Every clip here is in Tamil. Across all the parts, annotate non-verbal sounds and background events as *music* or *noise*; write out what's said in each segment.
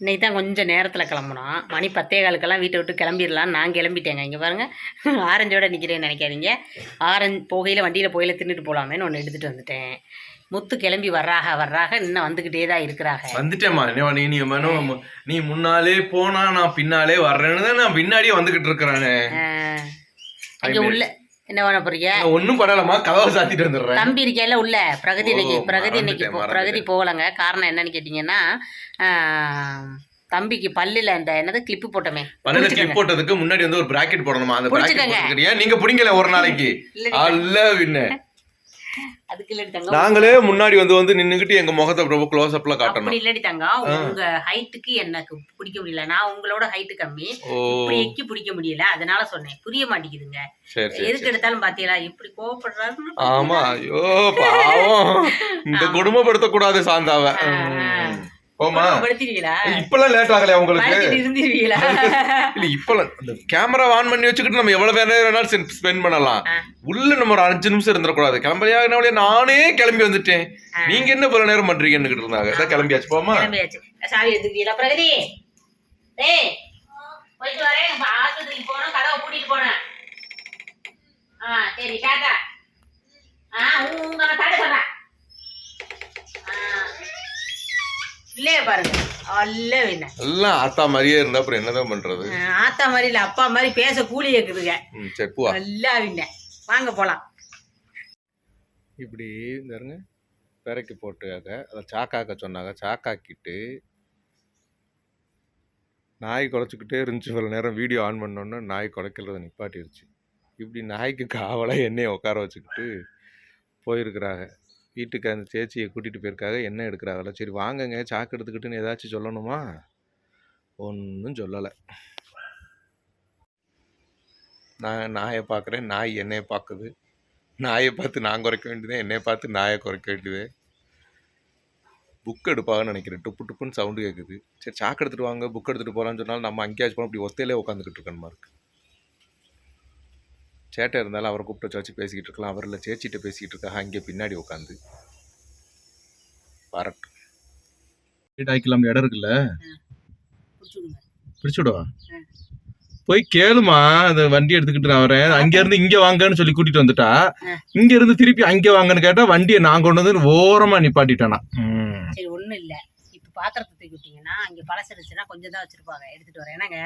இன்னைக்கு தான் கொஞ்சம் நேரத்தில் கிளம்புனோம் மணி பத்தே காலுக்கெல்லாம் வீட்டை விட்டு கிளம்பிடலாம் நான் கிளம்பிட்டேங்க. இங்கே பாருங்கள் *laughs* ஆரஞ்சோட நிற்கிறேன்னு நினைக்காதீங்க. ஆரஞ்சு போகையில் வண்டியில் போகையில தின்னுட்டு போகலாமேன்னு ஒன்று எடுத்துகிட்டு வந்துட்டேன். முத்து கிளம்பி வர்றாக வர்றாக இன்னும் வந்துக்கிட்டே தான் இருக்கிறாங்க வந்துட்டேம்மா நீ- நீ நீ மனு நீ முன்னாலே போனா நான் பின்னாலே வர்றேன்னு தான் நான் பின்னாடியே வந்துகிட்டு இருக்கிறானே. அங்கே உள்ள என்ன பண்ண போறீங்க? ஒண்ணும் பண்ணலமா கதவை சாத்திட்டு வந்துடுறேன். தம்பி இருக்கேல உள்ள பிரகதி இன்னைக்கு பிரகதி இன்னைக்கு பிரகதி போகலங்க. காரணம் என்னன்னு கேட்டிங்கன்னா தம்பிக்கு பல்லில் அந்த என்னது கிளிப்பு போட்டோமே. புடிச்சுக்கங்க. கிளிப் போட்டதுக்கு முன்னாடி வந்து ஒரு பிராக்கெட் போடணுமா? அந்த பிராக்கெட். போட்டுக்கிறியா நீங்க பிடிங்கல ஒரு நாளைக்கு. அல்ல பின்ன நாங்களே முன்னாடி வந்து வந்து நின்னுகிட்டு எங்க முகத்தை ரொம்ப க்ளோஸ் அப்ல காட்டணும். அப்படி இல்லடி தங்கம். உங்க ஹைட்டுக்கு எனக்கு பிடிக்க முடியல. நான் உங்களோட ஹைட்டு கம்மி. இப்படி எக்கி பிடிக்க முடியல. அதனால சொன்னேன். புரிய மாட்டேங்குதுங்க. எதுக்கு எடுத்தாலும் பாத்தீங்களா? இப்படி கோவப்படுறாருன்னு ஆமா. ஐயோ பாவம். இந்த கொடுமைப்படுத்த கூடாது சாந்தாவ. போமா இப்பெல்லாம் லேட் ஆகலையா உங்களுக்கு இல்ல இப்பெல்லாம் இந்த கேமரா ஆன் பண்ணி வச்சுக்கிட்டு நம்ம எவ்வளவு நேரம் வேணாலும் ஸ்பெண்ட் பண்ணலாம். உள்ள நம்ம ஒரு அஞ்சு நிமிஷம் இருந்துடக்கூடாது கிளம்பலையா நானே கிளம்பி வந்துட்டேன் நீங்க என்ன பல நேரம் பண்றீங்கன்னு இருந்தாங்க கிளம்பியாச்சு போமா சரி டாட்டா ஆ உங்க நான் தடை சொல்றேன் இல்லையே பாருங்க. அல்ல எல்லாம் ஆத்தா மாதிரியே இருந்தா அப்புறம் என்னதான் பண்றது? ஆத்தா மாதிரி இல்ல அப்பா மாதிரி பேச கூலி கேக்குதுங்க. ம், சரி பூவா. வாங்க போலாம். இப்படி இருங்க பிறக்கி போட்டுக்காக அதை சாக்காக்க சொன்னாங்க. சாக்காக்கிட்டு நாய் குலைச்சிக்கிட்டே இருந்துச்சு இவ்வளோ நேரம். வீடியோ ஆன் பண்ணோன்னே நாய் குலைக்கிறத நிப்பாட்டிருச்சு. இப்படி நாய்க்கு காவலாக எண்ணெயை உட்கார வச்சுக்கிட்டு போயிருக்கிறாங்க. வீட்டுக்கு அந்த சேச்சியை கூட்டிகிட்டு போயிருக்காங்க என்ன எடுக்கிறாங்கள? சரி வாங்கங்க சாக்கு எடுத்துக்கிட்டுன்னு ஏதாச்சும் சொல்லணுமா? ஒன்றும் சொல்லலை. நான் நாயை பார்க்குறேன் நாய் என்னையை பார்க்குது. நாயை பார்த்து நான் குறைக்க வேண்டியது என்னை பார்த்து நாயை குறைக்க வேண்டியது. புக் எடுப்பாங்கன்னு நினைக்கிறேன். டுப்பு டுப்புன்னு சவுண்டு கேட்குது சரி சாக்கு எடுத்துகிட்டு வாங்க புக் எடுத்துகிட்டு போகலான்னு சொன்னால் நம்ம அங்கேயாச்சும் போனோம் அப்படி ஒத்தையிலே உட்காந்துக்கிட்டு இருக்கணுமா இருக்குது சேட்டை இருந்தாலும் அவரை கூப்பிட்டு வச்சு பேசிக்கிட்டு இருக்கலாம். அவரில் சேச்சிட்ட பேசிக்கிட்டு இருக்காங்க. அங்கே பின்னாடி உட்காந்து வரட்டும். ஆக்கிக்கலாம் இடம் இருக்குல்ல? புடிச்சுடுங்க. பிடிச்சு விடவா போய் கேளுமா அந்த வண்டி எடுத்துக்கிட்டு நான் வரேன். அங்க இருந்து இங்க வாங்கன்னு சொல்லி கூட்டிட்டு வந்துட்டா. இங்க இருந்து திருப்பி அங்க வாங்கன்னு கேட்டா வண்டியை நான் கொண்டு வந்து ஓரமா நிப்பாட்டிட்டானா. ம். சரி ஒண்ணும் இல்ல. பாத்திரத்தை தூக்கி விட்டீங்கன்னா அங்க பழசு இருந்துச்சுன்னா கொஞ்சம் தான் வச்சிருப்பாங்க. எடுத்துட்டு வரேன். என்னங்க.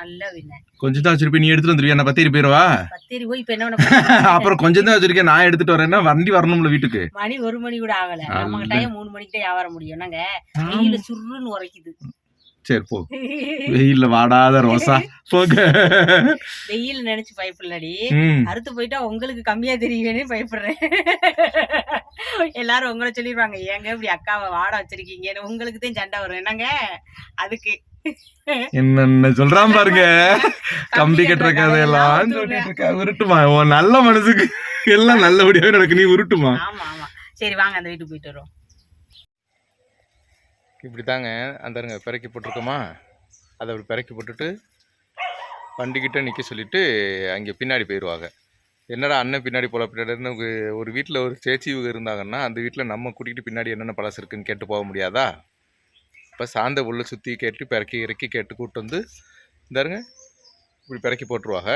நல்லா விண்ண. கொஞ்சம் தான் வச்சிருப்பேன். நீ எடுத்துட்டு வந்துருவியா? நான் பத்திரி போயிருவா? பத்தேரி போய் இப்ப என்ன? அப்புறம் கொஞ்சம் தான் வச்சிருக்கேன். நான் எடுத்துட்டு வரேன்னா வண்டி வரணும்ல வீட்டுக்கு. மணி ஒரு மணி கூட ஆகல. அல்ல. டைம் மூணு மணிக்கு தான் வியாபாரம் முடியும்? என்னங்க? வெயில சுருன்னு உரைக்குது. சரி போ. வெயில்ல வாடாத ரோசா. போக வெயில் நினைச்சு பயப்படலடி. அறுத்து போயிட்டா உங்களுக்கு கம்மியா தெரியுவேன்னு பயப்படுறேன். எல்லாரும் உங்களை சொல்லிடுவாங்க ஏங்க இப்படி அக்காவை வாட வச்சிருக்கீங்கன்னு உங்களுக்கு தான் சண்டை வரும். என்னங்க? அதுக்கு. என்னென்ன சொல்றான் பாருங்க. கம்பி கட்டுற கதையெல்லாம் சொல்லிட்டு இருக்கா உருட்டுமா? உன் நல்ல மனசுக்கு எல்லாம் நல்லபடியாவே நடக்கு நீ உருட்டுமா? ஆமா ஆமா. சரி வாங்க அந்த வீட்டுக்கு போயிட்டு வரோம் இப்படி தாங்க அந்தருங்க பிறக்கி போட்டிருக்கோமா? அதை அப்படி பிறக்கி போட்டுட்டு வண்டிக்கிட்ட நிற்க சொல்லிட்டு அங்கே பின்னாடி போயிடுவாங்க. என்னடா அண்ணன் பின்னாடி போல பின்னாடின்னு ஒரு வீட்டில் ஒரு சேச்சி இருந்தாங்கன்னா அந்த வீட்டில் நம்ம கூட்டிகிட்டு பின்னாடி என்னென்ன பழசு இருக்குன்னு கேட்டு போக முடியாதா? இப்போ சாந்த உள்ள சுற்றி கேட்டு பிறக்கி இறக்கி கேட்டு கூட்டு வந்து இந்தாருங்க இப்படி பிறக்கி போட்டுருவாங்க.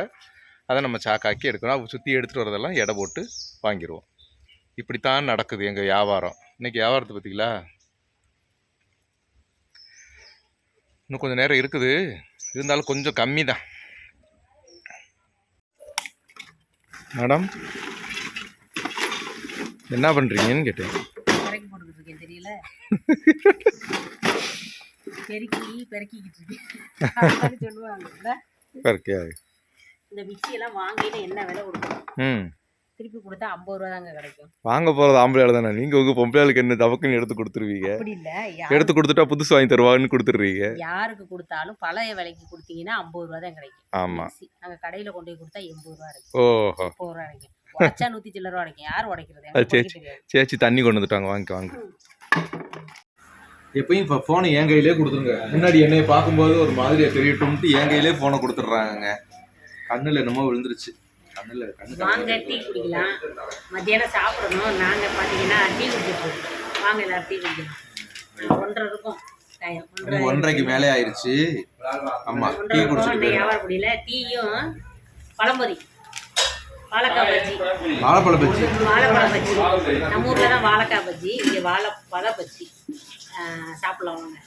அதை நம்ம சாக்காக்கி எடுக்கணும். அவங்க சுற்றி எடுத்துகிட்டு வரதெல்லாம் எடை போட்டு வாங்கிடுவோம் இப்படித்தான் நடக்குது எங்கள் வியாபாரம். இன்னைக்கு வியாபாரத்தை பார்த்தீங்களா இன்னும் கொஞ்சம் நேரம் இருக்குது. இருந்தாலும் கொஞ்சம் கம்மி தான். மேடம் என்ன பண்ணுறீங்கன்னு கேட்டேன். தெரியல. பெருக்கி பெருக்கிக்கிட்டு இருக்கேன் சொல்லுவாங்க கரெக்டியா இந்த மிக்ஸி எல்லாம் வாங்கிட்டு என்ன விலை கொடுக்கணும்? ம். திருப்பி கொடுத்தா ஐம்பது ரூபா தாங்க கிடைக்கும். வாங்க போகிறது ஆம்பளை தானே? நீங்கள் உங்கள் பொம்பளைகளுக்கு என்ன தவக்குன்னு எடுத்து கொடுத்துருவீங்க? அப்படி இல்ல. எடுத்து கொடுத்துட்டா புதுசு வாங்கி தருவாங்கன்னு கொடுத்துட்றீங்க. யாருக்கு கொடுத்தாலும் பழைய விலைக்கு கொடுத்தீங்கன்னா ஐம்பது ரூபா தான் கிடைக்கும். ஆமாம் மிக்ஸி நாங்க கடையில கொண்டு போய் கொடுத்தா எண்பது ரூபா கிடைக்கும் ஓஹோ. முப்பது ரூபா கிடைக்கும் உடைச்சா நூத்தி சில்லற ரூபா கிடைக்கும். யார் உடைக்கிறது? எனக்கு சரி. உடைக்க தெரியாது. சேச்சி தண்ணி கொண்டு வந்துட்டாங்க. வாங்கிக்க வாங்க. எப்பயும் இப்போ ஃபோனை என் கையிலே கொடுத்துருங்க. முன்னாடி என்னைய பார்க்கும்போது ஒரு மாதிரியா தெரியட்டும்ட்டு என் கையிலே ஃபோனை கொடுத்துட்றாங்க கண்ணில் என்னமோ விழுந்துருச்சு. வாங்க டீ குடிக்கலாம். மத்தியானம் சாப்பிடணும். நாங்க பாத்தீங்கன்னா டீ குடிச்சிட்டு இருக்கோம். வாங்க எல்லாரும் டீ குடிக்கலாம். ஒன்றரை இருக்கும். ஒன்றரைக்கு மேலே ஆயிருச்சு ஆமா டீ குடிச்சிட்டு போயிரு வியாபாரப்படியில் டீயும் பழம்பொரி. வாழைக்காய் பஜ்ஜி. வாழைப்பழ பஜ்ஜி. வாழைப்பழ பஜ்ஜி. நம்ம ஊரில் தான் வாழைக்காய் பஜ்ஜி இங்கே வாழைப்பழ பஜ்ஜி. சாப்பிடலாம் வாங்க.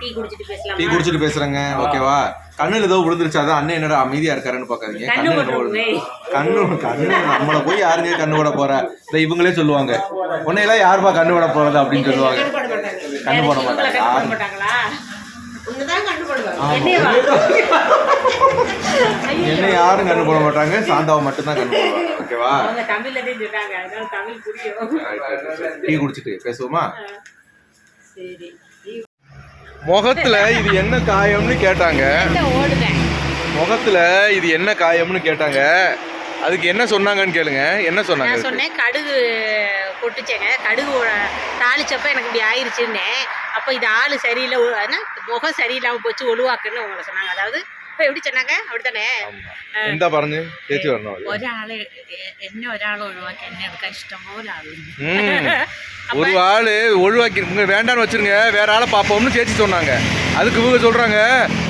டீ குடிச்சிட்டு பேசுறேங்க. ஓகேவா? கண்ணுல ஏதோ விழுந்துருச்சு? அதான் அண்ணன் என்னடா அமைதியா இருக்காருன்னு பாக்காதீங்க கண்ணு கண்ணு கண்ணு நம்மள போய் யாருங்க கண்ணு விட போறா? இதை இவங்களே சொல்லுவாங்க. உன்னையெல்லாம் யாருப்பா கண்ணு விட போறது அப்படின்னு சொல்லுவாங்க. கண்ணு போட மாட்டாங்க? என்ன யாரும் கண்ணு போட மாட்டாங்க. சாந்தாவை மட்டும்தான் கண்ணு போடுவாங்க. ஓகேவா? டீ குடிச்சிட்டு பேசுவோமா? சரி. முகத்துல இது என்ன காயம்னு கேட்டாங்க இந்த ஓடுதேன் முகத்துல இது என்ன காயம்னு கேட்டாங்க அதுக்கு என்ன சொன்னாங்கன்னு கேளுங்க என்ன சொன்னாங்க நான் சொன்னேன் கடுகு கொட்டுச்சேங்க கடுகு ஒ- தாளிச்சப்ப எனக்கு இப்படி ஆயிருச்சுன்னு அப்போ இது ஆள் சரியில்லை ஒ- அதான் முகம் சரியில்லாமல் போச்சு ஒழுவாக்குன்னு உங்களை சொன்னாங்க அதாவது இப்போ எப்படி சொன்னாங்க அப்படித்தானே ஆமா. എന്താ പറഞ്ഞു ചേച്ചി പറഞ്ഞോ ഒരാളെ എ- എന്നെ ഒരാൾ ഒഴിവാക്കി എന്നെ എടുക്കാൻ ഇഷ്ടംപോലെ ആളുണ്ട് ம் ஒரு ஆள் ஒழுவாக்கிருங்க வேண்டாம்னு வச்சுருங்க வேற ஆளை பார்ப்போம்னு சேர்த்து சொன்னாங்க. அதுக்கு இவங்க சொல்கிறாங்க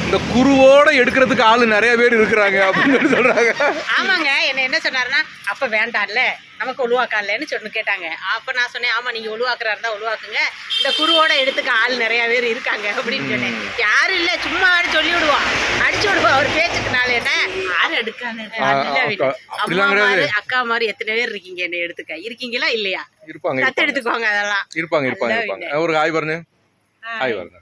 இந்த குருவோட எடுக்கிறதுக்கு ஆளு நிறைய பேர் இருக்கிறாங்க அப்படின்னு சொல்றாங்க. ஆமாங்க என்ன என்ன சொன்னாருன்னா அப்ப வேண்டாம்ல நமக்கு ஒழுவாக்காலன்னு சொன்னு கேட்டாங்க. அப்ப நான் சொன்னேன் ஆமா நீங்க ஒழுவாக்குறா இருந்தால் ஒழுவாக்குங்க. இந்த குருவோட எடுத்துக்க ஆள் நிறைய பேர் இருக்காங்க அப்படின்னு சொன்னேன். யாரும் இல்லை சும்மா ஆடு சொல்லி விடுவோம் அடிச்சு விடுவோம் அவர் பேச்சுக்கு நாள் என்ன? யாரு எடுக்காது. அக்கா மாதிரி எத்தனை பேர் இருக்கீங்க என்ன எடுத்துக்க? இருக்கீங்களா இல்லையா? இருப்பாங்க. எடுத்துக்கோங்க அதெல்லாம். இருப்பாங்க இருப்பாங்க இருப்பாங்க. ஒரு ஹாய் பாருங்க ஹாய் பாருங்க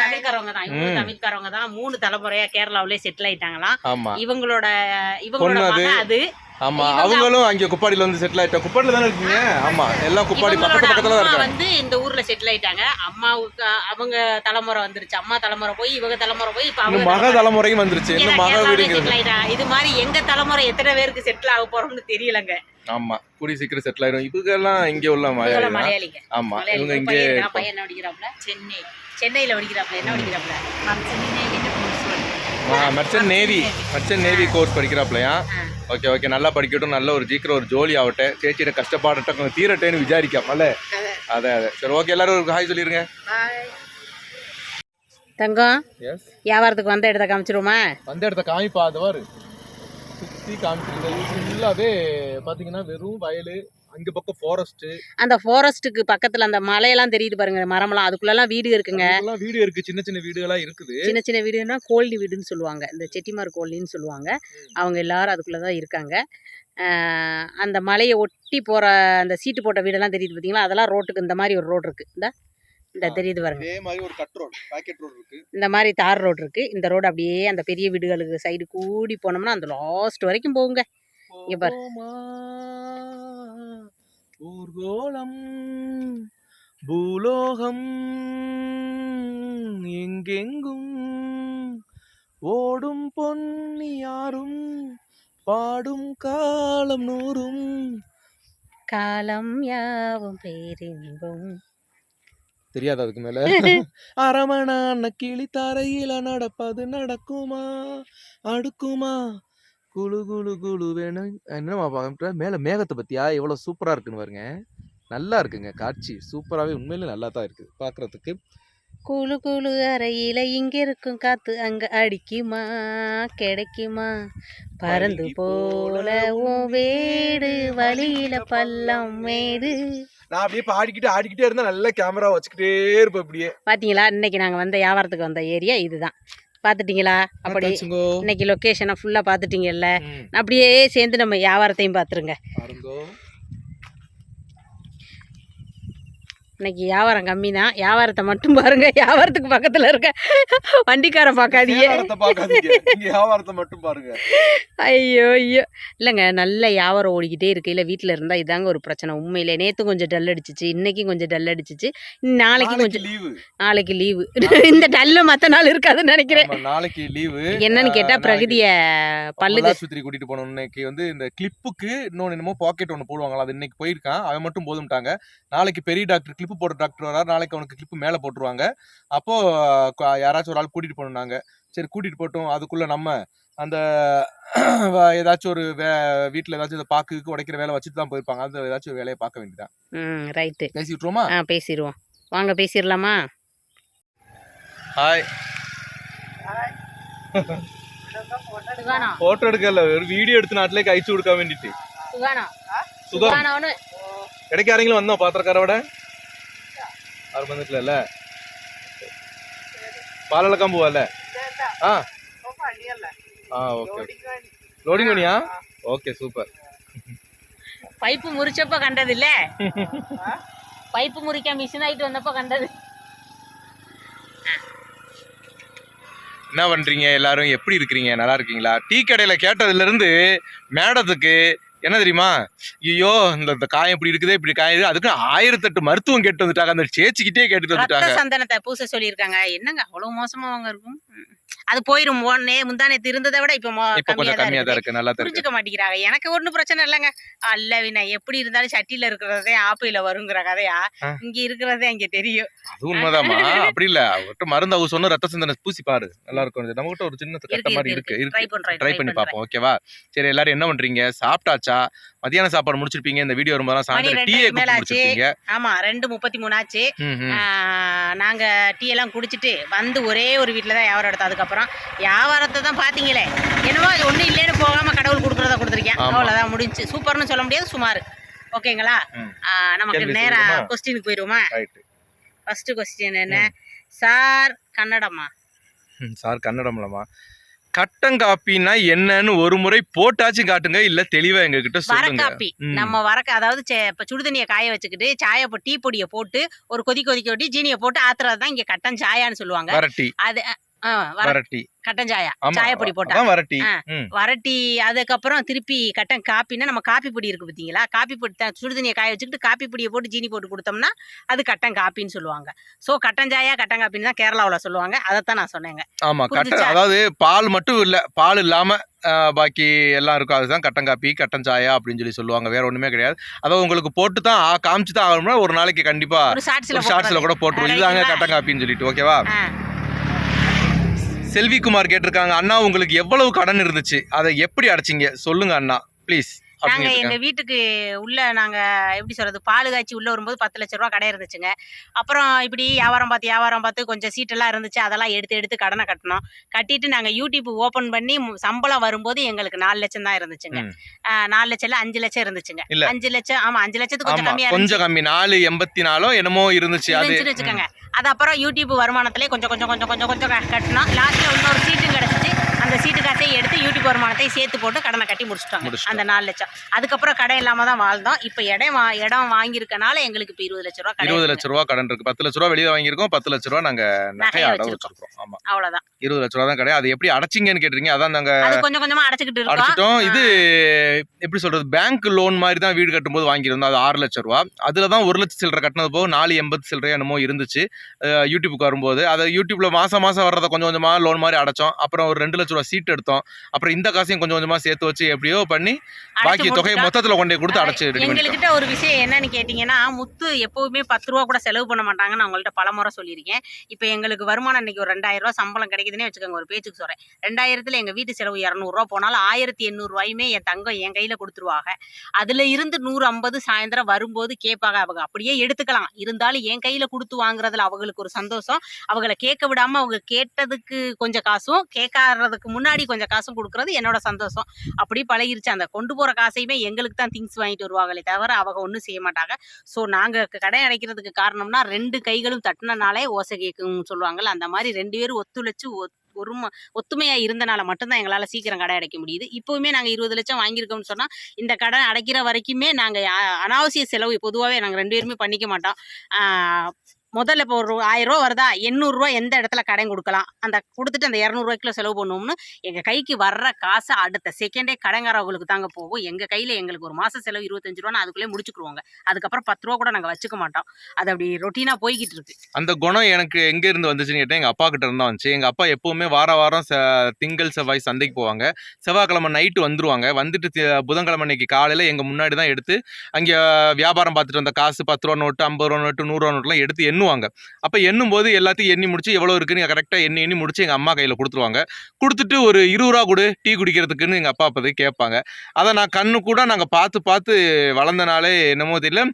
தமிழ்காரவங்க தான். இவங்க ம். தமிழ்காரவங்க தான். மூணு தலைமுறையா கேரளாவிலே செட்டில் ஆயிட்டாங்களாம் இவங்களோட இவங்களோட அது. ஆமா அவங்களும் அங்க குப்பாடியில வந்து செட்டில் ஆகிட்டோம் குப்பாடியில் தானே இருக்கீங்க? ஆமாம் எல்லாம் குப்பாடி பக்கத்து பக்கத்தில் தான் வந்து இந்த ஊர்ல செட்டில் ஆயிட்டாங்க. அம்மாவுக்கு அவங்க தலைமுறை வந்துருச்சு. அம்மா தலைமுறை போய் இவங்க தலைமுறை போய் இப்போ அவங்க மக தலைமுறையும் வந்துருச்சு. இன்னும் மக வீடுங்கிறது இது மாதிரி எங்க தலைமுறை எத்தனை பேருக்கு செட்டில் ஆக போறோம்னு தெரியலங்க. ஆமா கூடி சீக்கிரம் செட்டில் ஆயிரும். இவங்கெல்லாம் இங்க உள்ள மலையாளிங்க. ஆமா இவங்க இங்க பையன் படிக்கிறாப்ல சென்னை. சென்னையில படிக்கிறாப்ல என்ன படிக்கிறாப்ல Chennai merchant navy. Merchant navy course படிக்கிறாப்லையா? Okay okay நல்லா படிக்கட்டும். நல்ல ஒரு சீக்கிரம் ஒரு ஜோலி ஆகட்டே சேச்சியிட கொஞ்சம் தீரட்டேன்னு விசாரிக்காமல்ல அதே அதே. சரி ஓகே எல்லாரும் ஒரு ஹாய் சொல்லிடுங்க தங்கம் வியாபாரத்துக்கு வந்த இடத்த காமிச்சிருமா வந்த இடத்த காமிப்பா அது வாரு சுற்றி காமிச்சிருந்தேன் ஃபுல்லாகவே பார்த்தீங்கன்னா வெறும் வயலு அங்கே பக்கம் ஃபாரஸ்ட்டு அந்த ஃபாரஸ்ட்டுக்கு பக்கத்துல அந்த மலையெல்லாம் தெரியுது பாருங்க மரமெல்லாம் அதுக்குள்ளெல்லாம் வீடு இருக்குங்க. எல்லாம் வீடு இருக்கு. சின்ன சின்ன வீடுகளாக இருக்குது. சின்ன சின்ன வீடுனா கோல்னி வீடுன்னு சொல்லுவாங்க. இந்த செட்டிமார் கோல்னின்னு சொல்லுவாங்க. அவங்க எல்லாரும் அதுக்குள்ளே தான் இருக்காங்க அந்த மலையை ஒட்டி போகிற அந்த சீட்டு போட்ட வீடெல்லாம் தெரியுது பார்த்தீங்களா அதெல்லாம் ரோட்டுக்கு இந்த மாதிரி ஒரு ரோடு இருக்குது இந்த இந்த. தெரியுது பாருங்க. இதே மாதிரி ஒரு கட் ரோடு பாக்கெட் ரோடு இருக்கு. இந்த மாதிரி தார் ரோடு இருக்குது இந்த ரோடு அப்படியே அந்த பெரிய வீடுகளுக்கு சைடு கூடி போனோம்னா அந்த லாஸ்ட் வரைக்கும் போகுங்க. இங்க பாரு. போமா, ஊர்கோலம் பூலோகம் எங்கெங்கும் ஓடும் பொன்னி யாரும் பாடும் காலம் நூறும். காலம் யாவும் பேரின்பம். தெரியாது அதுக்கு மேல? *laughs* அரமணான கிளி தரையில நடப்பது நடக்குமா அடுக்குமா? குளு குளு குளு வேணும் என்னமா பார்க்க மேல மேகத்தை பத்தியா? எவ்வளவு சூப்பரா இருக்குன்னு பாருங்க. நல்லா இருக்குங்க. காட்சி சூப்பராகவே உண்மையிலே நல்லா தான் இருக்குது. பார்க்குறதுக்கு. குழு குழு அறையில இங்க இருக்கும் காத்து. அங்க அடிக்குமா? கிடைக்குமா? பறந்து போல உன் வீடு வழியில பள்ளம் மேடு. நான் அப்படியே பாடிக்கிட்டு ஆடிக்கிட்டே இருந்தா நல்லா கேமரா வச்சுக்கிட்டே இருப்பேன் அப்படியே. பாத்தீங்களா? இன்னைக்கு நாங்க வந்த வியாபாரத்துக்கு வந்த ஏரியா இதுதான் பாத்துட்டீங்களா அப்படி. இன்னைக்கு லொக்கேஷனை ஃபுல்லா பாத்துட்டீங்கல்ல ம், அப்படியே சேர்ந்து நம்ம வியாபாரத்தையும் பாத்துருங்க பாருங்கோ இன்னைக்கு வியாபாரம் கம்மி தான் வியாபாரத்தை மட்டும் பாருங்க. வியாபாரத்துக்கு பக்கத்துல இருக்க வண்டிக்கார பார்க்காதீங்க. வியாபாரத்தை மட்டும் பாருங்க. ஐயோ ஐயோ. இல்லைங்க நல்ல வியாபாரம் ஓடிக்கிட்டே இருக்கையில் வீட்டில் இருந்தால் இதாங்க ஒரு பிரச்சனை. உண்மையிலே நேற்றும் கொஞ்சம் டல் அடிச்சிச்சு இன்னைக்கும் கொஞ்சம் டல் அடிச்சிச்சு. நாளைக்கு கொஞ்சம் லீவு நாளைக்கு லீவு இந்த டல்ல மற்ற நாள் இருக்காதுன்னு நினைக்கிறேன். நாளைக்கு லீவு என்னன்னு கேட்டால் பிரகதிய பல்லுக்கு ஆஸ்பத்திரி கூட்டிட்டு போனோம் இன்னைக்கு வந்து இந்த கிளிப்புக்கு இன்னொன்று என்னமோ பாக்கெட் ஒன்று போடுவாங்களா அது இன்னைக்கு போயிருக்கான். அவன் மட்டும் போதும்ட்டாங்க. நாளைக்கு பெரிய டாக்டர் கிளிப்பு போடுற டாக்டர் வரார் நாளைக்கு அவனுக்கு கிளிப்பு மேலே போட்டுருவாங்க அப்போ க- யாராச்சும் ஒரு ஆள் கூட்டிட்டு போனாங்க சரி கூட்டிட்டு போட்டோம் அதுக்குள்ள நம்ம அந்த வ- ஏதாச்சும் ஒரு வே வீட்டில் ஏதாச்சும் இதை பாக்குக்கு உடைக்கிற வேலை வச்சுட்டு தான் போயிருப்பாங்க அந்த ஏதாச்சும் ஒரு வேலையை பார்க்க வேண்டியதான் ம் ரைட்டு பேசி விட்டுருமா ஆ பேசிடுவோம் வாங்க பேசிடலாமா ஹாய் சுகானா ഫോട്ടോ എടുക്കല്ല ഒരു വീഡിയോ എടുത്ത് നാട്ടിലേക്ക് അയച്ചു കൊടുക്കാൻ വേണ്ടിട്ട് சுகானா സുഖം சுகானான்னு ഇടയ്ക്ക് ആരെങ്കിലും വന്നോ പാത്രക്കാർ അവിടെ ആരും വന്നിട്ടില്ലല്ലേ പാലിളക്കാൻ പോവല്ലേ ആ ആ ഓക്കെ ലോഡിങ് പണിയാ ഓക്കെ സൂപ്പർ பைப்பு முறிச்சப்ப கண்டது இல்ல பைப்பு முறிக்க மிஷின் ஆயிட்டு வந்தப்ப கண்டது என்ன பண்றீங்க எல்லாரும் எப்படி இருக்கிறீங்க நல்லா இருக்கீங்களா டீ கடையில கேட்டதுல இருந்து மேடத்துக்கு என்ன தெரியுமா? ஐயோ இந்த இந்த காயம் இப்படி இருக்குதே இப்படி காயுது அதுக்கு ஆயிரத்தெட்டு மருத்துவம் கேட்டு வந்துட்டாங்க அந்த சேச்சிக்கிட்டே கேட்டுட்டு வந்துட்டாங்க. சந்தனத்தை பூச சொல்லியிருக்காங்க. என்னங்க அவ்வளவு மோசமா அவங்க இருக்கும்? அது போயிரும். நே முந்தானத்து இருந்ததை விட இப்ப கம்மியா கொஞ்சம் தான். இருக்கு. நல்லா புரிஞ்சுக்க மாட்டேங்கிறாங்க எனக்கு ஒண்ணும் பிரச்சனை இல்லைங்க. அல்ல வினா எப்படி இருந்தாலும் சட்டியில இருக்கிறதே ஆப்பையில வருங்கிற கதையா. இங்க இருக்கிறதே அங்க தெரியும். அது உண்மைதாம்மா. அப்படி இல்ல. அவர்கிட்ட மருந்து அவங்க சொன்ன ரத்த சிந்தனை பூசி பாரு. நல்லா இருக்கும். நம்ம கிட்ட ஒரு சின்ன கட்ட மாதிரி இருக்கு ட்ரை பண்ணி பார்ப்போம். ஓகேவா சரி எல்லாரும் என்ன பண்றீங்க? சாப்பிட்டாச்சா? மதியான சாப்பாடு முடிச்சிருப்பீங்க. இந்த வீடியோ வரும்போது சாயந்தரம் ஆச்சு. முடிச்சிருப்பீங்க ஆமா ரெண்டு முப்பத்தி மூணு ஆச்சு. நாங்க டீ எல்லாம் குடிச்சிட்டு வந்து ஒரே ஒரு வீட்டில் தான் வியாபாரம் எடுத்தோம் அதுக்கப்புறம் வியாபாரத்தை தான் பாத்தீங்களே என்னவோ அது ஒன்றும் இல்லைன்னு போகாம கடவுள் கொடுக்குறத கொடுத்துருக்கேன். அவ்வளோதான் முடிஞ்சு. சூப்பர்னு சொல்ல முடியாது சுமார். ஓகேங்களா? நமக்கு கேள்வி நேரா சொல்லுமா? கொஸ்டினுக்கு போயிடுவோமா. ஃபர்ஸ்ட் கொஸ்டின் என்ன? சார் கன்னடமா ம், சார் கன்னடம்லமா கட்டங்காப்பின்னா என்னன்னு ஒரு முறை போட்டாச்சும் காட்டுங்க இல்ல தெளிவா எங்க கிட்ட வரக்காப்பி. நம்ம வரக்க அதாவது இப்ப சுடுதண்ணியை காய வச்சுக்கிட்டு சாயை டீ பொடியை போட்டு ஒரு கொதி கொதிக்க விட்டு ஜீனியை போட்டு ஆத்துறது தான் இங்க கட்டன் சாயான்னு சொல்லுவாங்க. அது வரட்டி. கட்டன் சாயா. சாயப்பொடி போட்டா. வரட்டி. வரட்டி அதுக்கப்புறம் திருப்பி கட்டன் காப்பின்னா நம்ம காப்பி பொடி இருக்கு பார்த்தீங்களா காப்பி பொடி தான் சுடுதண்ணியை காய வச்சுக்கிட்டு காப்பி பொடியை போட்டு ஜீனி போட்டு கொடுத்தோம்னா அது கட்டன் காப்பின்னு சொல்லுவாங்க. ஸோ கட்டன் சாயா கட்டன் காப்பின்னு தான் கேரளாவில் சொல்லுவாங்க. அதைத்தான் நான் சொன்னேங்க. ஆமா கட்ட புரிஞ்சுச்சா? அதாவது பால் மட்டும் இல்ல பால் இல்லாம பாக்கி எல்லாம் இருக்கும். அதுதான் கட்டங்காப்பி கட்டன் சாயா அப்படின்னு சொல்லி சொல்லுவாங்க. வேற ஒண்ணுமே கிடையாது. அதாவது உங்களுக்கு போட்டு தான் காமிச்சு தான் ஆகணும்னா ஒரு நாளைக்கு கண்டிப்பா ஷார்ட்ஸில் கூட போட்டுருவோம். இதுதாங்க கட்டங்காப்பின்னு சொல்லிட்டு ஓகேவா செல்விக்குமார் கேட்டிருக்காங்க. அண்ணா உங்களுக்கு எவ்வளவு கடன் இருந்துச்சு? அதை எப்படி அடைச்சிங்க? சொல்லுங்க அண்ணா. ப்ளீஸ் நாங்க எங்க வீட்டுக்கு உள்ள நாங்க எப்படி சொல்றது பால் காய்ச்சி உள்ள வரும்போது பத்து லட்ச ரூபா கடை இருந்துச்சுங்க. அப்புறம் இப்படி வியாபாரம் பார்த்து வியாபாரம் பார்த்து கொஞ்சம் சீட்டெல்லாம் இருந்துச்சு. அதெல்லாம் எடுத்து எடுத்து கடனை கட்டினோம். கட்டிட்டு நாங்க யூடியூப் ஓபன் பண்ணி சம்பளம் வரும்போது எங்களுக்கு நாலு லட்சம் தான் இருந்துச்சுங்க. நாலு லட்சம் இல்ல அஞ்சு லட்சம் இருந்துச்சுங்க. அஞ்சு லட்சம் ஆமா அஞ்சு லட்சத்துக்கு கொஞ்சம் கம்மியா கொஞ்சம் கம்மி. நாலு எண்பத்தி நாலோ என்னமோ இருந்துச்சு அது. வச்சுக்கோங்க. அது அப்புறம் யூடியூப் வருமானத்திலே கொஞ்சம் கொஞ்சம் கொஞ்சம் கொஞ்சம் கொஞ்சம் க- கட்டினோம். லாஸ்ட்ல இன்னொரு சீட்டும் கிடைச்சிச்சு. சீட்டு காசையும் எடுத்து யூடியூப் வருமானத்தையும் சேர்த்து போட்டு கடனை கட்டி முடிச்சிட்டோம். அந்த நாலு லட்சம். அதுக்கப்புறம் கடை இல்லாம தான் வாழ்ந்தோம். இப்போ இடம் இடம் வாங்கியிருக்கனால எங்களுக்கு இப்போ இருபது லட்ச ரூபா கடை இருபது. லட்ச ரூபா கடன் இருக்கு. பத்து லட்ச ரூபா வெளியே வாங்கியிருக்கோம். பத்து லட்ச ரூபா நாங்க நகையை வச்சிருக்கோம். ஆமா. அவ்வளவுதான். இருபது லட்ச ரூபா தான் கிடையாது அது எப்படி அடைச்சிங்கன்னு கேட்டீங்க அதான் நாங்க கொஞ்சம் கொஞ்சமா அடைச்சிக்கிட்டு இருக்கோம். அடைச்சிட்டோம். இது எப்படி சொல்றது? பேங்க் லோன் மாதிரி தான் வீடு கட்டும்போது வாங்கியிருந்தோம். அது ஆறு லட்ச ரூபா. அதுல தான் ஒரு லட்சம் சில்லறை கட்டினது போக நாலு எண்பது சில்லறை என்னமோ இருந்துச்சு. யூடியூபுக்கு வரும்போது. அதை யூடியூப்ல மாசம் மாசம் வர்றதை கொஞ்சம் கொஞ்சமா லோன் மாதிரி அடைச்சோம். அப்புறம் ஒரு ரெண்டு லட்ச ரூபா சீட் எடுத்தோம். அப்புறம் இந்த காசையும் கொஞ்சம் கொஞ்சமா சேர்த்து வச்சு எப்படியோ பண்ணி பாக்கி தொகையை. மொத்தத்துல கொண்டு கொடுத்து அடைச்சு எங்ககிட்ட ஒரு விஷயம் என்னன்னு கேட்டிங்கன்னா முத்து எப்பவுமே பத்து ரூபா கூட செலவு பண்ண மாட்டாங்கன்னு நான் உங்கள்ட்ட பல முறை சொல்லியிருக்கேன். இப்போ எங்களுக்கு வருமானம் இன்னைக்கு ஒரு ரெண்டாயிரம் ரூபா சம்பளம் கிடைக்குதுன்னே வச்சுக்கோங்க ஒரு பேச்சுக்கு சொல்கிறேன் ரெண்டாயிரத்துல எங்கள் வீட்டு செலவு இரநூறுவா போனாலும் ஆயிரத்தி எண்ணூறுவாயுமே என் தங்கம் என் கையில் கொடுத்துருவாங்க. அதில் இருந்து நூறு ஐம்பது சாயந்தரம் வரும்போது கேட்பாங்க அவங்க அப்படியே எடுத்துக்கலாம். இருந்தாலும் என் கையில் கொடுத்து வாங்குறதுல அவங்களுக்கு ஒரு சந்தோஷம். அவங்கள கேட்க விடாம அவங்க கேட்டதுக்கு கொஞ்சம் காசும் கேட்காததுக்கு முன்னாடி கொஞ்சம் காசும் கொடுக்குறது என்னோட சந்தோஷம். அப்படி பழகிருச்சு. அந்த கொண்டு போகிற காசையுமே எங்களுக்கு தான் திங்ஸ் வாங்கிட்டு வருவாங்களே தவிர அவங்க ஒன்றும் செய்ய மாட்டாங்க. ஸோ நாங்கள் கடை அடைக்கிறதுக்கு காரணம்னா ரெண்டு கைகளும் தட்டினனாலே ஓசை கேட்கும் சொல்லுவாங்கல்ல. அந்த மாதிரி ரெண்டு பேரும் ஒத்துழைச்சு ஒத்- ஒரு ஒத்துமையா இருந்தனால மட்டும்தான் எங்களால சீக்கிரம் கடை அடைக்க முடியுது. இப்பவுமே நாங்க இருபது லட்சம் வாங்கியிருக்கோம்னு சொன்னா இந்த கடை அடைக்கிற வரைக்குமே நாங்க அனாவசிய செலவு பொதுவாகவே நாங்க ரெண்டு பேருமே பண்ணிக்க மாட்டோம். முதல்ல இப்போ ஒரு ஆயிரம் ரூபா வருதா? எண்ணூறுரூவா எந்த இடத்துல கடன் கொடுக்கலாம்? அந்த கொடுத்துட்டு அந்த இரநூறுவாய்க்குள்ள செலவு பண்ணுவோம்னு எங்கள் கைக்கு வர்ற காசை அடுத்த செகண்டே கடங்காரவங்களுக்கு தாங்க போகும். எங்கள் கையில் எங்களுக்கு ஒரு மாதம் செலவு இருபத்தஞ்சு ரூபான்னு அதுக்குள்ளே முடிச்சுக்குருவாங்க. அதுக்கப்புறம் பத்து ரூபா கூட நாங்கள் வச்சுக்க மாட்டோம். அது அப்படி ரொட்டீனாக போய்கிட்டு இருக்கு. அந்த குணம் எனக்கு எங்கேருந்து வந்துச்சுன்னு கேட்டால் எங்கள் அப்பா கிட்ட இருந்தா வந்துச்சு. எங்கள் அப்பா எப்பவுமே வார வாரம் ச- திங்கள் செவ்வாய் சந்தைக்கு போவாங்க. செவ்வாய்க்கிழமை நைட்டு வந்துருவாங்க. வந்துட்டு புதன்கிழமை அன்னைக்கு காலையில் எங்கள் முன்னாடி தான் எடுத்து அங்கே வியாபாரம் பார்த்துட்டு வந்த காசு பத்து ரூபா நோட்டு ஐம்பது ரூபா நோட்டு நூறுரூவா நோட்டுலாம் எடுத்து எண்ணுவாங்க. அப்போ எண்ணும் போது எல்லாத்தையும் எண்ணி முடிச்சு எவ்வளோ இருக்குன்னு கரெக்டாக எண்ணி எண்ணி முடிச்சு எங்கள் அம்மா கையில் கொடுத்துருவாங்க. கொடுத்துட்டு ஒரு இருபது ரூபா கொடு டீ குடிக்கிறதுக்குன்னு எங்கள் அப்பா அப்போதைக்கு கேட்பாங்க. அதை நான் கண்ணு கூட நாங்கள் பார்த்து பார்த்து வளர்ந்தனாலே என்னமோ தெரியல.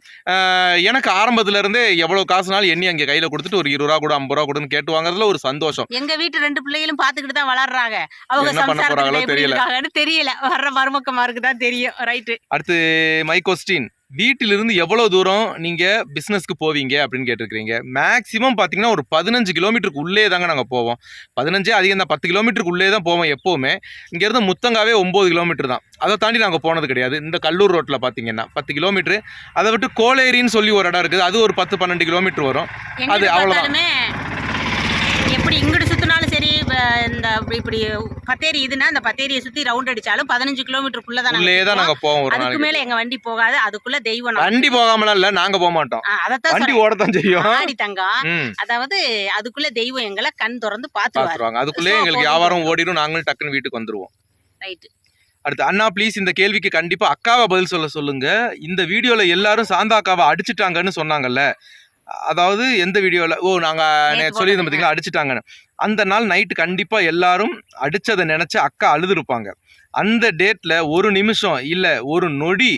எனக்கு ஆரம்பத்துல இருந்தே எவ்வளோ காசுனாலும் எண்ணி அங்கே கையில் கொடுத்துட்டு ஒரு இருபது ரூபா கூட ஐம்பது ரூபா கொடுன்னு கேட்டு வாங்குறதுல ஒரு சந்தோஷம். எங்க வீட்டு ரெண்டு பிள்ளைகளும் பாத்துக்கிட்டு தான் வளர்றாங்க. அவங்க என்ன பண்ண போறாங்களோ தெரியல. தெரியல. வர்ற மருமக்கமாருக்கு தான் தெரியும். ரைட்டு அடுத்து மை கொஸ்டின் வீட்டிலிருந்து எவ்வளோ தூரம் நீங்கள் பிஸ்னஸ்க்கு போவீங்க அப்படின்னு கேட்டிருக்கிறீங்க. மேக்ஸிமம் பார்த்தீங்கன்னா ஒரு பதினஞ்சு கிலோமீட்டருக்கு உள்ளே தாங்க நாங்கள் போவோம். பதினஞ்சே அதிகம் தான் பத்து கிலோமீட்டருக்கு உள்ளே தான் போவோம் எப்போவுமே. இங்கேருந்து முத்தங்காவே ஒம்பது கிலோமீட்டர் தான். அதை தாண்டி நாங்கள் போனது கிடையாது. இந்த கல்லூர் ரோட்டில் பார்த்தீங்கன்னா பத்து கிலோமீட்ரு அதை விட்டு கோளேரின்னு சொல்லி ஒரு இடம் இருக்குது. அது ஒரு பத்து பன்னெண்டு கிலோமீட்டர் வரும். அது. பார்த்தாலுமே எப்படி இங்கிட்டு இந்த இப்படி- பத்தேரி இதுன்னா அந்த பத்தேரியை சுத்தி ரவுண்ட் அடிச்சாலும் பதினஞ்சு கிலோமீட்டருக்குள்ள தான் உள்ளே தான் நாங்கள் போவோம். ஒரு அதுக்கு நாளைக்கு. மேல எங்க வண்டி போகாது அதுக்குள்ள தெய்வம் வண்டி போகாமலாம் இல்லை நாங்கள் போக மாட்டோம். அதத்தான் வண்டி. ஓடத்தான் செய்யும். ஆடி தங்கம். ம். அதாவது அதுக்குள்ள தெய்வம் எங்களை கண் திறந்து பாத்துருவாரு பார்த்துருவாங்க. அதுக்குள்ளே So, எங்களுக்கு. வியாபாரம் ஓடிடும் நாங்களும் டக்குன்னு வீட்டுக்கு வந்துருவோம். ரைட் அடுத்து அண்ணா ப்ளீஸ் இந்த கேள்விக்கு கண்டிப்பா அக்காவை பதில் சொல்ல சொல்லுங்க. இந்த வீடியோல எல்லாரும் சாந்தா அக்காவை அடிச்சிட்டாங்கன்னு சொன்னாங்கல்ல. அதாவது எந்த வீடியோல ஓ நாங்க நேத்து நேத்து சொல்லியிருந்தோம். பார்த்தீங்களா அடிச்சிட்டாங்கன்னு. அந்த நாள் நைட்டு கண்டிப்பா எல்லாரும் அடிச்சதை நினைச்சு அக்கா அழுதுருப்பாங்க. அந்த டேட்ல ஒரு நிமிஷம் இல்ல ஒரு நொடி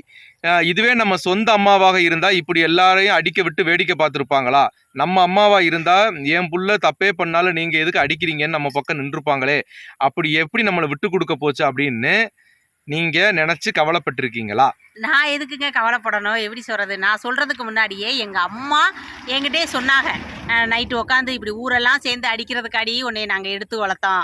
இதுவே நம்ம சொந்த அம்மாவாக இருந்தா இப்படி எல்லாரையும் அடிக்க விட்டு வேடிக்கை பார்த்துருப்பாங்களா? நம்ம அம்மாவா இருந்தா என் புள்ள தப்பே பண்ணாலும் நீங்க எதுக்கு அடிக்கிறீங்கன்னு நம்ம பக்கம் நின்றுப்பாங்களே அப்படி எப்படி நம்மளை விட்டு கொடுக்க போச்சு அப்படின்னு நீங்க நினைச்சு கவலைப்பட்டிருக்கீங்களா? நான் எதுக்குங்க கவலைப்படணும்? எப்படி சொல்கிறது நான் சொல்கிறதுக்கு முன்னாடியே எங்கள் அம்மா என்கிட்டயே சொன்னாங்க. நைட்டு உட்காந்து இப்படி ஊரெல்லாம் சேர்ந்து அடிக்கிறதுக்காடி உன்னை நாங்கள் எடுத்து வளர்த்தோம்.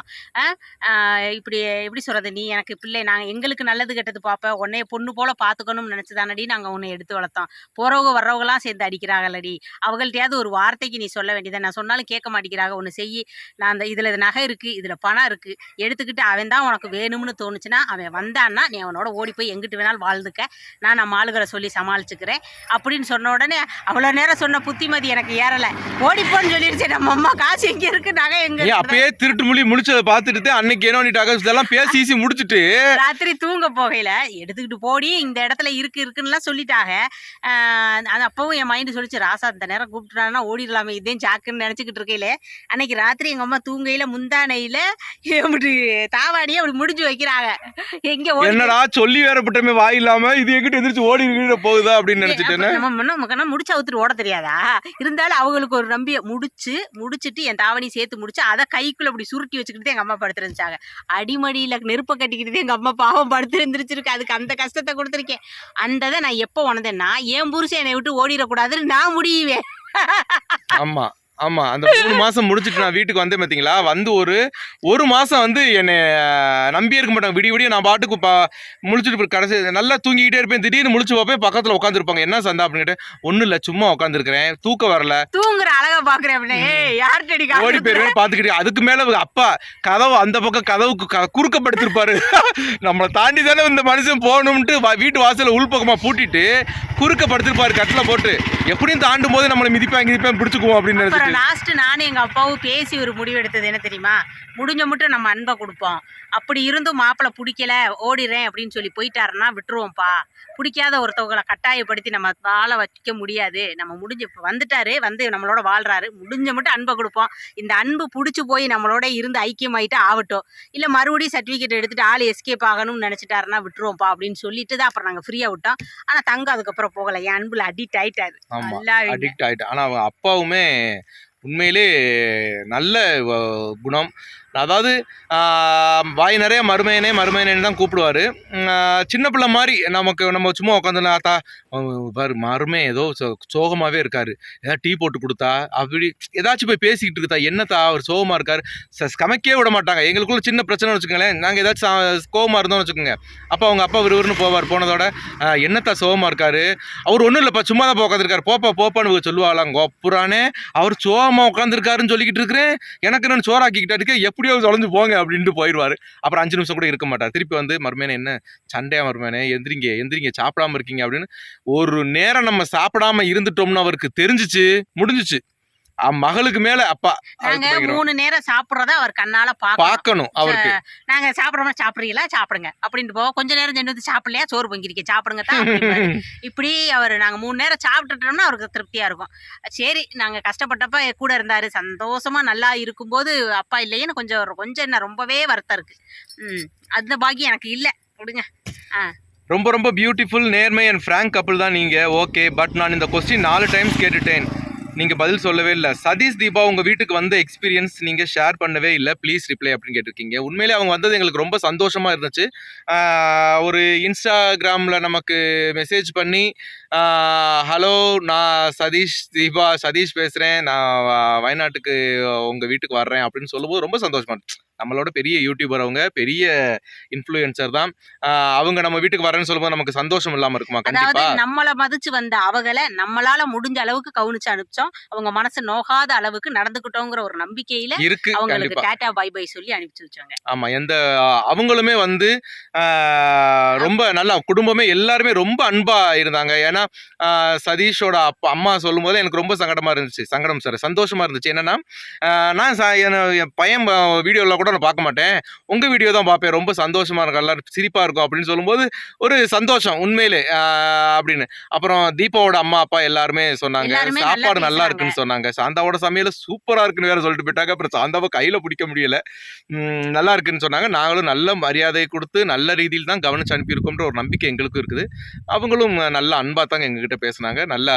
இப்படி எப்படி சொல்கிறது நீ எனக்கு பிள்ளை நாங்கள் எங்களுக்கு நல்லது கெட்டது பார்ப்பேன் உன்னைய பொண்ணு போல் பார்த்துக்கணும்னு நினச்சிதானடி நாங்கள் உன்னை எடுத்து வளர்த்தோம். போறவங்க வர்றவங்களாம் சேர்ந்து அடிக்கிறாங்களடி அவங்கள்ட்டையாவது ஒரு வார்த்தைக்கு நீ சொல்ல வேண்டியதை. நான் சொன்னாலும் கேட்க மாட்டேங்கிறாங்க. ஒன்று செய் நான் அந்த இதில் நகை இருக்குது இதில் பணம் இருக்குது எடுத்துக்கிட்டு அவன் தான் உனக்கு வேணும்னு தோணுச்சுன்னா அவன் வந்தான்னா நீ அவனோட ஓடி போய் எங்கிட்டு வேணாலும் வாழ்ந்துக்க. நான் நம்ம ஆளுகளை சொல்லி சமாளிச்சுக்கிறேன். அப்படின்னு சொன்ன உடனே அவ்வளோ நேரம் சொன்ன புத்திமதி எனக்கு ஏறலை. ஓடிப்போன்னு சொல்லிடுச்சு. நம்ம அம்மா காசு எங்கே இருக்கு நகை எங்கே அப்பயே திருட்டு மொழி முடிச்சதை பார்த்துட்டு அன்னைக்கு என்ன பண்ணிட்டாங்க இதெல்லாம் பேசி ஈசி முடிச்சுட்டு ராத்திரி தூங்க போகையில எடுத்துக்கிட்டு போடி இந்த இடத்துல இருக்கு இருக்குன்னுலாம் சொல்லிட்டாங்க அது அப்பவும் என் மைண்டு சொல்லிச்சு ராசா இந்த நேரம் கூப்பிட்டுறான்னா ஓடிடலாமே. இதே சாக்குன்னு நினச்சிக்கிட்டு இருக்கையில அன்னைக்கு ராத்திரி எங்க அம்மா தூங்கையில முந்தானையில இப்படி தாவாடியே அப்படி முடிஞ்சு வைக்கிறாங்க. எங்க என்னடா சொல்லி வேறப்பட்டமே வாய் இல்லாம இது எங்கிட்ட எந்திரிச்சு ஓடி போகுதா அப்படின்னு நினைச்சிட்டேன்னு நம்ம முடிச்சு அவுத்துட்டு ஓட தெரியாதா? இருந்தாலும் அவங்களுக்கு ஒரு நம்பிய முடிச்சு முடிச்சிட்டு என் தாவணி சேர்த்து முடிச்சு அதை கைக்குள்ள அப்படி சுருட்டி வச்சுக்கிட்டு எங்க அம்மா படுத்துருந்துச்சாங்க அடிமடியில நெருப்ப கட்டிக்கிட்டு எங்க அம்மா பாவம் படுத்து இருந்துருச்சிருக்கு. அதுக்கு அந்த கஷ்டத்தை கொடுத்துருக்கேன். அந்த இதை நான் எப்போ உணர்ந்தேன்னா என் புருஷன் என்னை விட்டு ஓடிடக்கூடாதுன்னு நான் முடியுவேன். ஆமா. ஆமா அந்த மூணு மாசம் முடிச்சிட்டு நான் வீட்டுக்கு வந்தேன் பாத்தீங்களா? வந்து ஒரு ஒரு மாசம் வந்து என்னை நம்பி இருக்க மாட்டாங்க. விடிய விடிய நான் பாட்டுக்கு பா முழிச்சிட்டு கடைசி நல்லா தூங்கிக்கிட்டே இருப்பேன். திடீர்னு முழிச்சு பார்ப்பேன். பக்கத்துல உட்காந்துருப்பாங்க என்ன சந்தா? அப்படின்னு ஒன்றும் இல்லை சும்மா உட்காந்துருக்கிறேன் தூக்கம் வரல. தூங்குற அழகா பாக்குறேன் ஓடி போயிருவேன். பார்த்துக்கிட்டு அதுக்கு மேல அப்பா கதவு அந்த பக்கம் கதவுக்கு குறுக்கப்படுத்திருப்பாரு. நம்மளை தாண்டி தானே இந்த மனுஷன் போகணும்ட்டு வீட்டு வாசல்ல உள்பக்கமா பூட்டிட்டு குறுக்க படுத்திருப்பாரு கட்டில போட்டு. எப்படியும் தாண்டும் போது நம்மளை மிதிப்பாங்க மிதிப்பாங்க பிடிச்சுக்குவோம் அப்படின்னு நினைச்சிட்டு அப்புறம் லாஸ்ட் நானும் எங்க அப்பாவும் பேசி ஒரு முடிவு எடுத்தது என்ன தெரியுமா? முடிஞ்ச மட்டும் நம்ம அன்பை கொடுப்போம். அப்படி இருந்தும் மாப்பிள்ளை பிடிக்கல ஓடிறேன் அப்படின்னு சொல்லி போயிட்டாருன்னா விட்டுருவோம்ப்பா. பிடிக்காத ஒருத்தவங்களை கட்டாயப்படுத்தி நம்ம வாழ வைக்க முடியாது. நம்ம முடிஞ்சு வந்துட்டாரு வந்து நம்மளோட வாழ்றாரு. முடிஞ்ச மட்டும் அன்பை கொடுப்போம். இந்த அன்பு பிடிச்சி போய் நம்மளோட இருந்து ஐக்கியமாயிட்டு ஆகட்டும். இல்லை மறுபடியும் சர்டிஃபிகேட் எடுத்துட்டு ஆள் எஸ்கேப் ஆகணும்னு நினச்சிட்டாருன்னா விட்டுருவோம்ப்பா அப்படின்னு சொல்லிட்டு தான் அப்புறம் நாங்கள் ஃப்ரீயாக விட்டோம். ஆனால் தங்கம் அதுக்கப்புறம் போகலை. என் அன்புல அடிக்ட் ஆயிட்டாரு. அடிக்ட் ஆயிட்டேன் ஆனா அவன் அப்பாவுமே உண்மையிலே நல்ல குணம். அதாவது வாய் நிறைய மருமையனே மருமையனே தான் கூப்பிடுவாரு. சின்ன பிள்ளை மாதிரி நமக்கு நம்ம சும்மா உட்காந்து ஆத்தா அவன் பாரு மருமே ஏதோ சோ- இருக்கார். ஏதாவது டீ போட்டு கொடுத்தா அப்படி ஏதாச்சும் போய் பேசிக்கிட்டு இருக்கா என்னத்தா அவர் சோகமாக இருக்கார். ச- சமைக்கவே விட மாட்டாங்க. எங்களுக்குள்ள சின்ன பிரச்சனை வச்சுக்கோங்களேன். நாங்கள் ஏதாச்சும் கோவமாக இருந்தோம்னு வச்சுக்கோங்க. அப்போ அவங்க அப்பா விறுவிறுன்னு போவார் போனதோட என்னத்தா சோகமாக இருக்கார்? அவர் ஒன்றும் இல்லைப்பா சும்மா தான் உட்காந்துருக்காரு போப்பா போப்பான்னு இவங்க சொல்லுவாங்களாம் கோப்புறானே அவர் அம்மா உட்காந்துருக்காருன்னு சொல்லிக்கிட்டு இருக்கிறேன். எனக்கு நான் சோறாக்கிக்கிட்டா இருக்க எப்படியோ தொலைஞ்சு போங்க அப்படின்ட்டு போயிடுவார். அப்புறம் அஞ்சு நிமிஷம் கூட இருக்க மாட்டார். திருப்பி வந்து மருமேனே என்ன? சண்டையா மருமேனே? எந்திரிங்க எந்திரிங்க. சாப்பிடாம இருக்கீங்க அப்படின்னு ஒரு நேரம் நம்ம சாப்பிடாம இருந்துட்டோம்னு அவருக்கு தெரிஞ்சிச்சு முடிஞ்சிச்சு. மகளுக்கு மேல அப்பா நாங்க. மூணு நேரம் சாப்பிடுறத அவர் கண்ணால பாக்கணும். அவருக்கு. நாங்க சாப்பிடுறோம் சாப்பிடுறீங்களா? சாப்பிடுங்க. அப்படின்ட்டு போவோம். கொஞ்ச நேரம் சென்று வந்து சாப்பிடலையா? சோறு பொங்கிருக்க. சாப்பிடுங்க தான். *laughs* இப்படி அவர் நாங்க மூணு நேரம் சாப்பிட்டுட்டோம்னா அவருக்கு திருப்தியா இருக்கும். சரி நாங்க கஷ்டப்பட்டப்ப கூட இருந்தாரு. சந்தோஷமா நல்லா இருக்கும்போது அப்பா இல்லையேன்னு கொஞ்சம் கொஞ்சம் என்ன ரொம்பவே வருத்தம் இருக்கு. ம் அந்த பாக்கியம் எனக்கு இல்ல. விடுங்க. ரொம்ப ரொம்ப பியூட்டிஃபுல் நேர்மை அண்ட் ஃப்ராங்க் கப்பிள் தான் நீங்கள் ஓகே பட் நான் இந்த கொஸ்டின் நாலு டைம்ஸ் கேட்டுட்டேன். நீங்கள் பதில் சொல்லவே இல்லை. சதீஷ் தீபா உங்கள் வீட்டுக்கு வந்த எக்ஸ்பீரியன்ஸ் நீங்கள் ஷேர் பண்ணவே இல்லை. ப்ளீஸ் ரிப்ளை அப்படின்னு கேட்டிருக்கீங்க. உண்மையிலே அவங்க வந்தது எங்களுக்கு ரொம்ப சந்தோஷமாக இருந்துச்சு. ஒரு இன்ஸ்டாகிராமில் நமக்கு மெசேஜ் பண்ணி ஹலோ நான் சதீஷ் தீபா சதீஷ் பேசுகிறேன் நான் வயநாட்டுக்கு உங்கள் வீட்டுக்கு வர்றேன் அப்படின்னு சொல்லும்போது ரொம்ப சந்தோஷமா நம்மளோட பெரிய யூடியூபர் அவங்க பெரிய இன்ஃப்ளூயன்சர் தான். அவங்க நம்ம வீட்டுக்கு வரேன்னு சொல்லும்போது நமக்கு சந்தோஷம் இல்லாம இருக்குமா? அதாவது நம்மள மதிச்சு வந்த அவகளை நம்மளால முடிஞ்ச அளவுக்கு கவனிச்சு அனுப்பிச்சோம். அவங்க மனசு நோகாத அளவுக்கு நடந்துக்கிட்டோங்கிற ஒரு நம்பிக்கையில இருக்கு அவங்களுக்கு டாட்டா பை பை சொல்லி அனுப்பிச்சு வச்சாங்க. ஆமா எந்த அவங்களுமே வந்து ரொம்ப நல்லா குடும்பமே எல்லாருமே ரொம்ப அன்பா இருந்தாங்க. ஏன்னா சதீஷோட அப்பா அம்மா சொல்லும் போது எனக்கு ரொம்ப சங்கடமா இருந்துச்சு. சங்கடம் சார் சந்தோஷமா இருந்துச்சு. என்னன்னா நான் ச- என் பையன் வீடியோல கூட நான் பார்க்க மாட்டேன். உங்க வீடியோ தான் பார்ப்பேன். ரொம்ப சந்தோஷமா இருக்கும். எல்லாரும் சிரிப்பா இருக்கும் அப்படின்னு சொல்லும்போது ஒரு சந்தோஷம் உண்மையிலே அப்படின்னு. அப்புறம் தீபாவோட அம்மா அப்பா எல்லாருமே சொன்னாங்க. சாப்பாடு நல்லா. இருக்குன்னு சொன்னாங்க. சாந்தாவோட சமையல் சூப்பரா இருக்குன்னு வேற சொல்லிட்டு போயிட்டாங்க. அப்புறம் சாந்தாவை கையில பிடிக்க முடியல. நல்லா இருக்குன்னு சொன்னாங்க. நாங்களும் நல்ல மரியாதை கொடுத்து நல்ல ரீதியில் தான் கவனிச்சு அனுப்பியிருக்கோம்ன்ற ஒரு நம்பிக்கை எங்களுக்கும் இருக்குது. அவங்களும் நல்ல அன்பா ஒருத்தவங்க எங்ககிட்ட பேசுனாங்க. நல்லா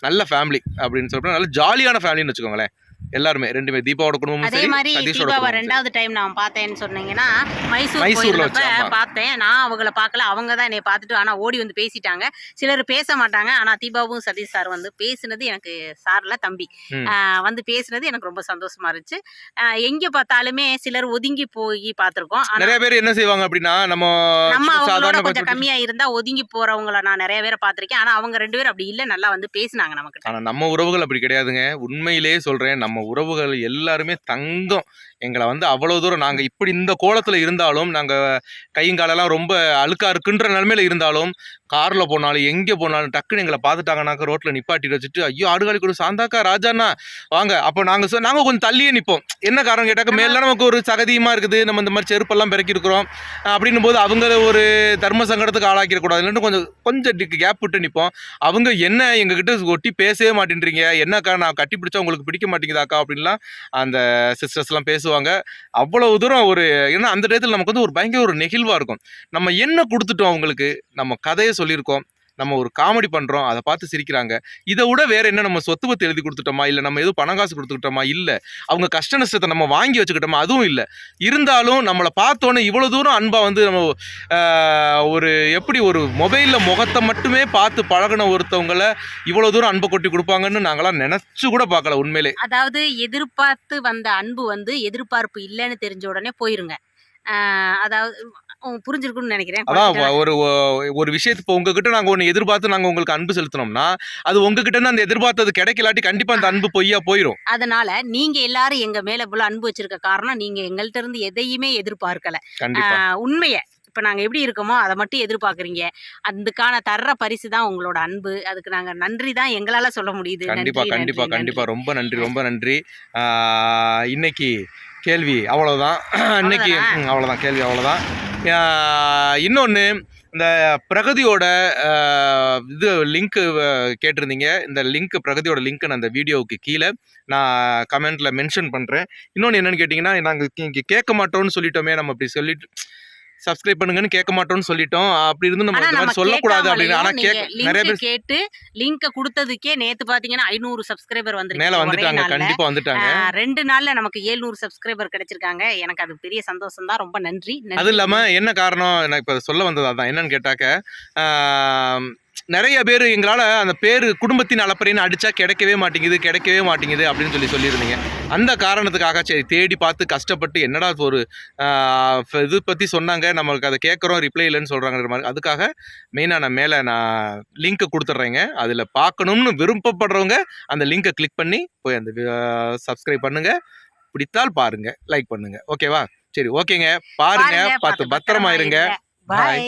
நல்ல ஃபேமிலி அப்படின்னு சொல்லிட்டு நல்ல ஜாலியான ஃபேமிலின்னு வச்சுக்கோங்களேன். எல்லாருமே ரெண்டுமே தீபாவோட குடும்பமும் அதே மாதிரி தீபாவை. ரெண்டாவது டைம் நான் பார்த்தேன்னு சொன்னீங்கன்னா மைசூர் மைசூர்ல. பார்த்தேன். நான் அவங்கள பார்க்கல. அவங்க தான் என்னை பார்த்துட்டு ஆனா ஓடி வந்து பேசிட்டாங்க. சிலர் பேச மாட்டாங்க. ஆனா தீபாவும் சதீஷ் சார் வந்து பேசுனது எனக்கு சார்ல தம்பி. வந்து பேசுனது எனக்கு ரொம்ப சந்தோஷமா இருந்துச்சு. எங்க பார்த்தாலுமே சிலர் ஒதுங்கி போய் பார்த்திருக்கோம். நிறைய பேர் என்ன செய்வாங்க அப்படின்னா நம்ம அவங்களோட கொஞ்சம் கம்மியா இருந்தா ஒதுங்கி போறவங்கள நான் நிறைய பேரை பார்த்திருக்கேன். ஆனா அவங்க ரெண்டு பேரும் அப்படி இல்ல. நல்லா வந்து பேசுனாங்க நமக்கு நம்ம உறவுகள் அப்படி கிடையாதுங்க. உண்மையிலேயே சொல்றேன் நம்ம நம்ம உறவுகள் எல்லாருமே தங்கம். எங்களை வந்து அவ்வளோ தூரம் நாங்கள் இப்படி இந்த கோலத்தில் இருந்தாலும் நாங்கள் கையங்காலெல்லாம் ரொம்ப அழுக்காக இருக்குன்ற நிலமையில இருந்தாலும் காரில் போனாலும் எங்கே போனாலும் டக்குன்னு எங்களை பார்த்துட்டாங்கனாக்க ரோட்டில் நிப்பாட்டிட்டு வச்சுட்டு ஐயோ ஆடுகாலி கூட சாந்தாக்கா ராஜாண்ணா வாங்க. அப்போ நாங்கள் சொ- நாங்கள் கொஞ்சம் தள்ளியே நிற்போம் என்ன காரணம் கேட்டாக்க மேலே நமக்கு ஒரு சகதியமாக இருக்குது நம்ம இந்த மாதிரி செருப்பெல்லாம் பிறக்கிருக்கிறோம் அப்படின்னும் போது அவங்க ஒரு தர்ம சங்கடத்துக்கு ஆளாக்கிடக்கூடாது. இல்லைன்னு கொஞ்சம் கொஞ்சம் கேப் விட்டு நிற்போம் அவங்க என்ன எங்ககிட்ட ஒட்டி பேசவே மாட்டேன்றீங்க? என்னக்கா நான் கட்டி பிடிச்சா உங்களுக்கு பிடிக்க மாட்டேங்குதாக்கா? அப்படின்லாம் அந்த சிஸ்டர்ஸ்லாம் பேசுவாங்க. அவ்வளவு தூரம் ஒரு ஏன்னா அந்த டயத்தில் நமக்கு வந்து ஒரு பயங்கர ஒரு நெகிழ்வாக இருக்கும். நம்ம என்ன கொடுத்துட்டோம் அவங்களுக்கு? நம்ம கதையை சொல்லியிருக்கோம். நம்ம ஒரு காமெடி பண்ணுறோம் அதை பார்த்து சிரிக்கிறாங்க. இதை விட வேறு என்ன நம்ம சொத்து பத்து எழுதி கொடுத்துட்டோமா? இல்லை நம்ம எதுவும் பணம் காசு கொடுத்துக்கிட்டோமா? இல்லை. அவங்க கஷ்ட நஷ்டத்தை நம்ம வாங்கி வச்சுக்கிட்டோமா? அதுவும் இல்லை. இருந்தாலும் நம்மளை பார்த்தோன்னே இவ்வளோ தூரம் அன்பாக வந்து நம்ம ஒரு எப்படி ஒரு மொபைலில் முகத்தை மட்டுமே பார்த்து பழகின ஒருத்தவங்களை இவ்வளோ தூரம் அன்பை கொட்டி கொடுப்பாங்கன்னு நாங்களாம் நினச்சி கூட பார்க்கல உண்மையிலே. அதாவது எதிர்பார்த்து வந்த அன்பு வந்து எதிர்பார்ப்பு இல்லைன்னு தெரிஞ்ச உடனே போயிருங்க. அதாவது புரிஞ்சிருக்கும்னு நினைக்கிறேன். அதான் குழந்தைகிட்ட- ஒரு ஒரு விஷயத்து இப்போ உங்ககிட்ட நாங்கள் ஒன்று எதிர்பார்த்து நாங்கள் உங்களுக்கு அன்பு செலுத்தினோம்னா அது உங்ககிட்ட இருந்து அந்த எதிர்பார்த்தது கிடைக்கலாட்டி கண்டிப்பாக அந்த அன்பு பொய்யா போயிடும் அதனால நீங்க எல்லாரும் எங்க மேல இவ்வளவு அன்பு வச்சிருக்க காரணம் நீங்க எங்கள்ட்ட இருந்து எதையுமே எதிர்பார்க்கல. உண்மைய இப்ப நாங்க எப்படி இருக்கோமோ அதை மட்டும் எதிர்பார்க்கறீங்க. அதுக்கான தர்ற பரிசு தான் உங்களோட அன்பு. அதுக்கு நாங்க நன்றி தான் எங்களால சொல்ல முடியுது. கண்டிப்பா கண்டிப்பா கண்டிப்பா. ரொம்ப நன்றி ரொம்ப நன்றி. இன்னைக்கு கேள்வி அவ்வளவுதான். இன்னைக்கு அவ்வளவுதான் கேள்வி அவ்வளவுதான். ஆஹ் இன்னொன்னு இந்த பிரகதியோட இது லிங்க் கேட்டிருந்தீங்க. இந்த லிங்க் பிரகதியோட லிங்க் நான் அந்த வீடியோவுக்கு கீழே நான் கமெண்ட்ல மென்ஷன் பண்றேன். இன்னொன்று என்னன்னு கேட்டிங்கன்னா நாங்கள் இங்கே கேட்க மாட்டோம்னு சொல்லிட்டோமே நம்ம இப்படி சொல்லிட்டு சப்ஸ்கிரைப் பண்ணுங்கன்னு கேட்க மாட்டோம்னு சொல்லிட்டோம். அப்படி இருந்து நம்ம சொல்லக்கூடாது அப்படின்னு. ஆனா நிறைய பேர் கேட்டு லிங்க் கொடுத்ததுக்கே நேத்து பாத்தீங்கன்னா ஐநூறு சப்ஸ்கிரைபர் மேல வந்து வந்துட்டாங்க. கண்டிப்பா வந்துட்டாங்க. ரெண்டு நாள்ல நமக்கு 700 சப்ஸ்கிரைபர் கிடைச்சிருக்காங்க. எனக்கு அது பெரிய சந்தோஷம் தான். ரொம்ப நன்றி. அது இல்லாம என்ன காரணம்? நான் இப்ப சொல்ல வந்தது அதான். என்னன்னு கேட்டாக்க நிறைய பேர் எங்களால அந்த பேர் குடும்பத்தின் அளப்பறைன்னு அடிச்சா கிடைக்கவே மாட்டேங்குது கிடைக்கவே மாட்டேங்குது அப்படின்னு சொல்லி சொல்லியிருந்தீங்க. அந்த காரணத்துக்காக சரி தேடி பார்த்து கஷ்டப்பட்டு என்னடா ஒரு இது பத்தி சொன்னாங்க நம்மளுக்கு அதை கேட்குறோம் ரிப்ளை இல்லைன்னு சொல்றாங்கிற மாதிரி. அதுக்காக மெயினாக நான் மேலே நான் லிங்க்கை கொடுத்துட்றேங்க. அதில் பார்க்கணும்னு விருப்பப்படுறவங்க அந்த லிங்கை கிளிக் பண்ணி போய் அந்த சப்ஸ்கிரைப் பண்ணுங்க. பிடித்தால் பாருங்க லைக் பண்ணுங்க. ஓகேவா சரி ஓகேங்க பாருங்க பார்த்து பத்திரமா இருங்க. பாய்